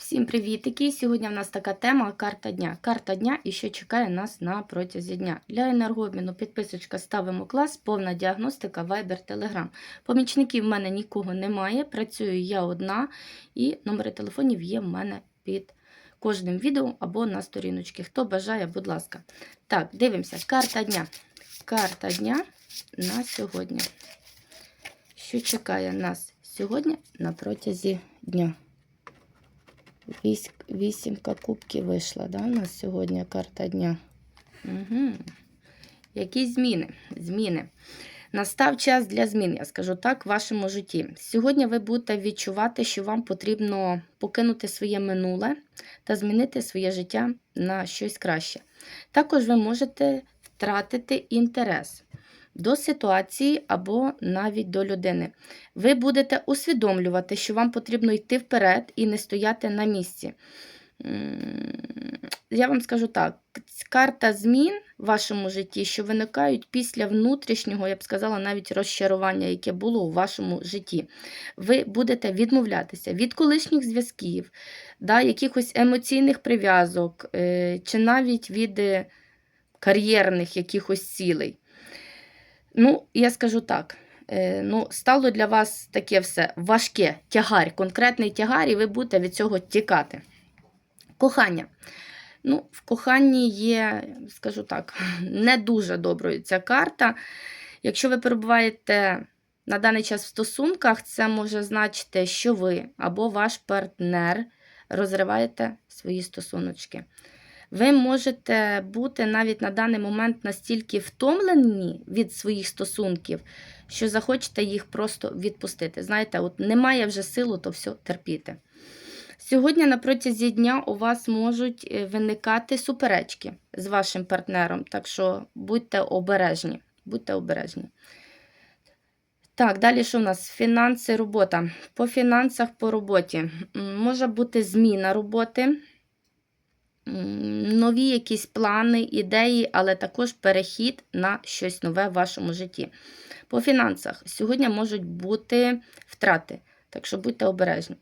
Всім привітики! Сьогодні в нас така тема карта дня. Карта дня і що чекає нас на протязі дня. Для енергообміну підписочка ставимо клас, повна діагностика, Viber, Telegram. Помічників в мене нікого немає. Працюю я одна, і номери телефонів є в мене під кожним відео або на сторіночці. Хто бажає, будь ласка. Так, дивимося. Карта дня. Карта дня на сьогодні. Що чекає нас сьогодні на протязі дня? Вісімка кубків вийшла, да, у нас сьогодні карта дня. Угу. Які зміни? Зміни. Настав час для змін, я скажу так, в вашому житті. Сьогодні ви будете відчувати, що вам потрібно покинути своє минуле та змінити своє життя на щось краще. Також ви можете втратити інтерес до ситуації або навіть до людини. Ви будете усвідомлювати, що вам потрібно йти вперед і не стояти на місці. Я вам скажу так: карта змін в вашому житті, що виникають після внутрішнього, я б сказала, навіть розчарування, яке було у вашому житті. Ви будете відмовлятися від колишніх зв'язків, да, якихось емоційних прив'язок, е, чи навіть від е, кар'єрних якихось цілей. Ну, я скажу так. е, Ну, стало для вас таке все важке, тягар, конкретний тягар, і ви будете від цього тікати. Кохання. Ну, в коханні є, скажу так, не дуже доброю ця карта. Якщо ви перебуваєте на даний час в стосунках, це може значити, що ви або ваш партнер розриваєте свої стосуночки. Ви можете бути навіть на даний момент настільки втомлені від своїх стосунків, що захочете їх просто відпустити. Знаєте, от немає вже силу, то все терпіти. Сьогодні на протязі дня у вас можуть е, виникати суперечки з вашим партнером, так що будьте обережні. Будьте обережні. Так, далі що в нас? Фінанси, робота. По фінансах, по роботі. Може бути зміна роботи, нові якісь плани, ідеї, але також перехід на щось нове в вашому житті. По фінансах сьогодні можуть бути втрати, так що будьте обережні.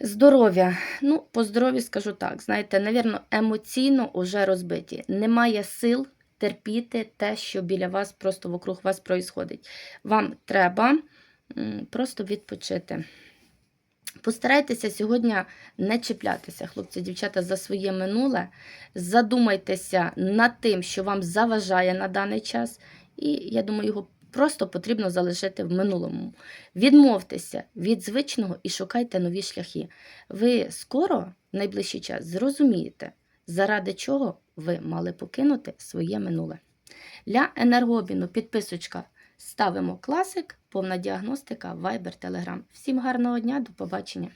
Здоров'я. Ну, по здоров'ю скажу так. Знаєте, навірно, емоційно вже розбиті. Немає сил терпіти те, що біля вас, просто вокруг вас проїсходить. Вам треба просто відпочити. Постарайтеся сьогодні не чіплятися, хлопці, дівчата, за своє минуле. Задумайтеся над тим, що вам заважає на даний час, і я думаю, його просто потрібно залишити в минулому. Відмовтеся від звичного і шукайте нові шляхи. Ви скоро, в найближчий час, зрозумієте, заради чого ви мали покинути своє минуле. Для енергообміну підписочка ставимо класик, повна діагностика, Viber, Telegram. Всім гарного дня, до побачення!